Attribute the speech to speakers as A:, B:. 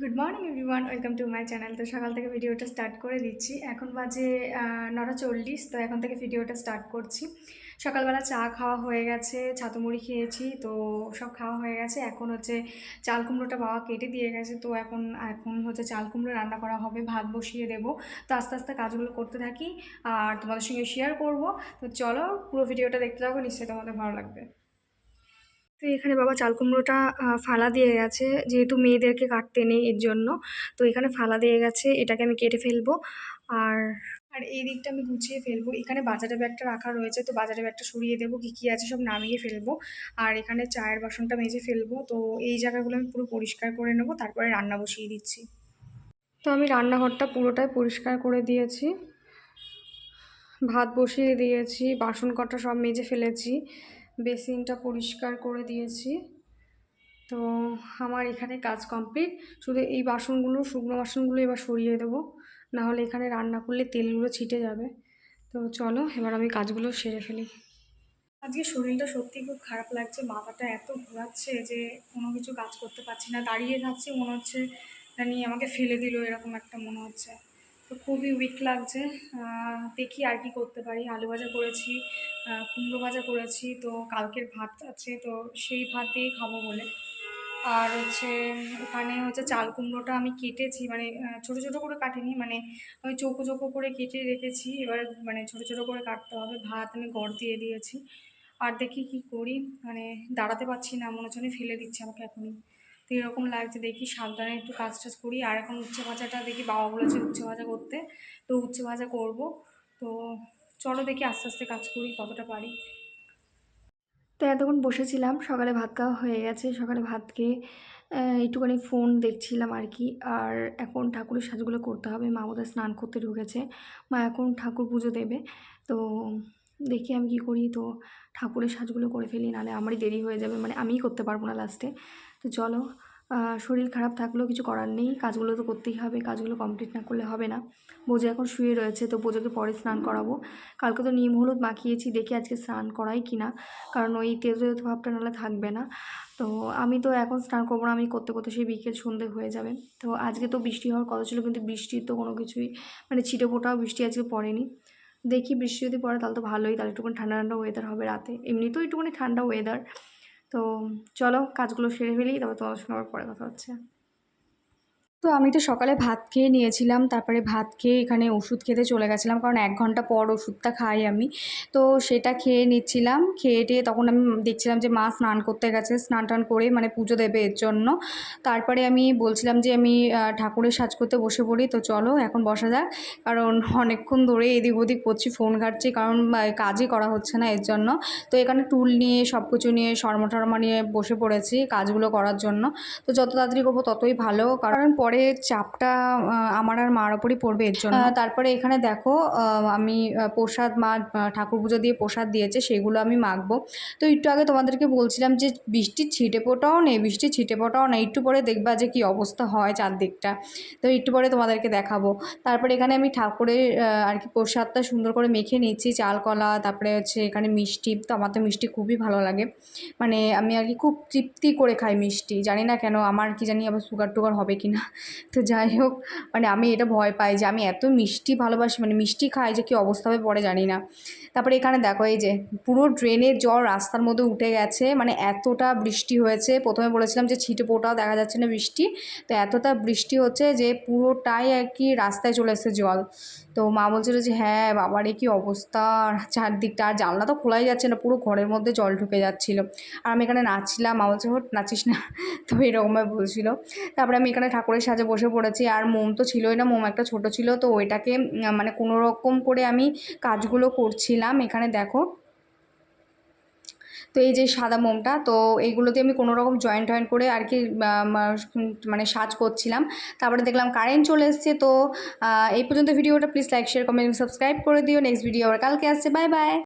A: Good morning everyone welcome to my channel তো সকাল থেকে ভিডিওটা স্টার্ট করে দিচ্ছি। এখন বাজে নটা চল্লিশ, তো এখন থেকে ভিডিওটা স্টার্ট করছি। সকালবেলা চা খাওয়া হয়ে গেছে ছাতু মুড়ি খেয়েছি, তো সব খাওয়া হয়ে গেছে। এখন হচ্ছে চাল কুমড়োটা বাবা কেটে দিয়ে গেছে, তো এখন এখন হচ্ছে চাল কুমড়ো রান্না করা হবে, ভাত বসিয়ে দেবো। তো আস্তে আস্তে কাজগুলো করতে থাকি আর তোমাদের সঙ্গে শেয়ার করব। তো চলো পুরো ভিডিওটা দেখতে থাকো, নিশ্চয়ই তোমাদের ভালো লাগবে। তো এখানে বাবা চাল কুমড়োটা ফালা দিয়ে গেছে। যেহেতু মেয়েদেরকে কাটতে নেই, এর জন্য। তো এখানে ফালা দিয়ে গেছে, এটাকে আমি কেটে ফেলব। আর আর এই দিকটা আমি গুছিয়ে ফেলব। এখানে বাজারে ব্যাগটা রাখা রয়েছে, তো বাজারে ব্যাগটা সরিয়ে দেবো, কী কী আছে সব নামিয়ে ফেলব। আর এখানে চায়ের বাসনটা মেজে ফেলব। তো এই জায়গাগুলো আমি পুরো পরিষ্কার করে নেব, তারপরে রান্না বসিয়ে দিচ্ছি। তো আমি রান্নাঘরটা পুরোটাই পরিষ্কার করে দিয়েছি। ভাত বসিয়ে দিয়েছি বাসন কটা সব মেজে ফেলেছি। বেসিনটা পরিষ্কার করে দিয়েছি। তো আমার এখানে কাজ কমপ্লিট। শুধু এই বাসনগুলো, শুকনো বাসনগুলো এবার সরিয়ে দেবো। নাহলে এখানে রান্না করলে তেলগুলো ছিটে যাবে। তো চলো, এবার আমি কাজগুলো সেরে ফেলি। আজকে শরীরটা সত্যি খুব খারাপ লাগছে। মাথাটা এত ঘোরাচ্ছে যে কোনো কিছু কাজ করতে পারছি না। দাঁড়িয়ে থাকছি মনে হচ্ছে জানি আমাকে ফেলে দিল, এরকম একটা মনে হচ্ছে। তো খুবই উইক লাগছে। দেখি আর কি করতে পারি। আলু ভাজা করেছি কুমড়ো ভাজা করেছি, তো কালকের ভাত আছে, তো সেই ভাত দিয়েই খাব বলে। আর হচ্ছে ওখানে হচ্ছে চাল কুমড়োটা আমি কেটেছি মানে ছোটো ছোটো করে কাটিনি মানে ওই চৌকো চৌকো করে কেটে রেখেছি। এবার মানে ছোটো ছোটো করে কাটতে হবে। ভাত আমি গড় দিয়ে দিয়েছি। আর দেখি কি করি মানে দাঁড়াতে পারছি না, মনে হচ্ছে ফেলে দিচ্ছে আমাকে এখনই। তো এরকম লাগছে, দেখি সাবধানে একটু কাজ টাজ করি। আর এখন উচ্ছে ভাজাটা দেখি বাবা বলেছে উচ্ছে ভাজা করতে, তো উচ্ছে ভাজা করব। তো চলো দেখি আস্তে আস্তে কাজ করি, কতটা পারি। তো এতক্ষণ বসেছিলাম, সকালে ভাত খাওয়া হয়ে গেছে, সকালে ভাত খেয়ে একটুখানি ফোন দেখছিলাম আর কি। আর এখন ঠাকুরের সাজগুলো করতে হবে, মা বোধহয় স্নান করতে ঢুকেছে। মা এখন ঠাকুর পুজো দেবে, তো দেখি আমি কি করি। তো ঠাকুরের সাজগুলো করে ফেলি, নাহলে আমারই দেরি হয়ে যাবে মানে আমিই করতে পারব না লাস্টে তো চলো শরীর খারাপ থাকলেও কিছু করার নেই, কাজগুলো তো করতেই হবে, কাজগুলো কমপ্লিট না করলে হবে না। বোঝা এখন শুয়ে রয়েছে, তো বোঝাকে পরে স্নান করাবো। কালকে তো নিম হলুদ মাখিয়েছি, দেখি আজকে স্নান করাই কিনা, কারণ ওই তেতো তেতো ভাবটা নাহলে থাকবে না। তো আমি তো এখন স্নান করব না, আমি করতে করতে সেই বিকেল সন্ধে হয়ে যাবে। তো আজকে তো বৃষ্টি হওয়ার কথা ছিল, কিন্তু বৃষ্টির তো কোনো কিছুই মানে ছিটে ফোটাও বৃষ্টি আজকে পড়েনি। দেখি বৃষ্টি যদি পড়ে তাহলে তো ভালোই, তাহলে একটুখানি ঠান্ডা ঠান্ডা ওয়েদার হবে রাতে। এমনিতেও একটুখানি ঠান্ডা ওয়েদার তো চলো কাজগুলো সেরে ফেলি তবে তোমাদের সঙ্গে আবার পরে কথা হচ্ছে। তো আমি তো সকালে ভাত খেয়ে নিয়েছিলাম, তারপরে ভাত খেয়ে এখানে ওষুধ খেতে চলে গেছিলাম, কারণ এক ঘণ্টা পর ওষুধটা খাই আমি। তো সেটা খেয়ে নিচ্ছিলাম, খেয়ে টেয়ে তখন আমি দেখছিলাম যে মা স্নান করতে গেছে, স্নান টান করে মানে পুজো দেবে এর জন্য। তারপরে আমি বলছিলাম যে আমি ঠাকুরের সাজ করতে বসে পড়ি, তো চলো এখন বসা যাক, কারণ অনেকক্ষণ ধরে এদিক ওদিক করছি, ফোন ঘাটছি, কারণ কাজই করা হচ্ছে না এর জন্য। তো এখানে টুল নিয়ে সব কিছু নিয়ে, শর্মা টর্মা নিয়ে বসে পড়েছি কাজগুলো করার জন্য। তো যত তাড়াতাড়ি করব ততই ভালো, কারণ পরে চাপটা আমার আর মার ওপরই পড়বে এর জন্য। তারপরে এখানে দেখো আমি প্রসাদ, মা ঠাকুর পুজো দিয়ে প্রসাদ দিয়েছে, সেগুলো আমি মাখবো। তো একটু আগে তোমাদেরকে বলছিলাম যে বৃষ্টির ছিটে ফোটাও নেই বৃষ্টির ছিটে ফোটাও নেই, একটু পরে দেখবা যে কি অবস্থা হয় চারদিকটা। তো একটু পরে তোমাদেরকে দেখাবো। তারপরে এখানে আমি ঠাকুরের আর কি প্রসাদটা সুন্দর করে মেখে নিচ্ছি চাল কলা তারপরে হচ্ছে এখানে মিষ্টি, তো আমার তো মিষ্টি খুবই ভালো লাগে। মানে আমি আর কি খুব তৃপ্তি করে খাই মিষ্টি, জানি না কেন, আমার কি জানি আবার সুগার টুগার হবে কি না তো যাই হোক মানে আমি এটা ভয় পাই যে আমি এত মিষ্টি ভালোবাসি মানে মিষ্টি খাই যে কী অবস্থা হবে পরে জানি না। তারপরে এখানে দেখো এই যে, পুরো ড্রেনের জল রাস্তার মধ্যে উঠে গেছে মানে এতটা বৃষ্টি হয়েছে। প্রথমে বলেছিলাম যে ছিটে পোটাও দেখা যাচ্ছে না বৃষ্টি, তো এতটা বৃষ্টি হচ্ছে যে পুরোটাই আর কি রাস্তায় চলে এসেছে জল। তো মা বলছিল যে হ্যাঁ বাবারে কি অবস্থা, চারদিকটা, আর জানলা তো খোলাই যাচ্ছে না, পুরো ঘরের মধ্যে জল ঢুকে যাচ্ছিল। আর আমি এখানে নাচছিলাম মা বলছে হোট নাচিস না। তো এরকমভাবে বলছিল। তারপরে আমি এখানে ঠাকুরের সাজে বসে পড়েছি। আর মোম তো ছিলই না, মোম একটা ছোট ছিল, তো ওইটাকে মানে কোনো রকম করে আমি কাজগুলো করছিলাম এখানে, দেখো। তো এই যে সাদা মোমটা, তো এইগুলোতে আমি কোনো রকম জয়েন্ট টয়েন্ট করে আর কি মানে সাজ করছিলাম। তারপরে দেখলাম কারেন্ট চলে এসছে, তো এই পর্যন্ত ভিডিওটা please like share comment subscribe করে দিও। নেক্সট ভিডিও আবার কালকে আসছে বাই বাই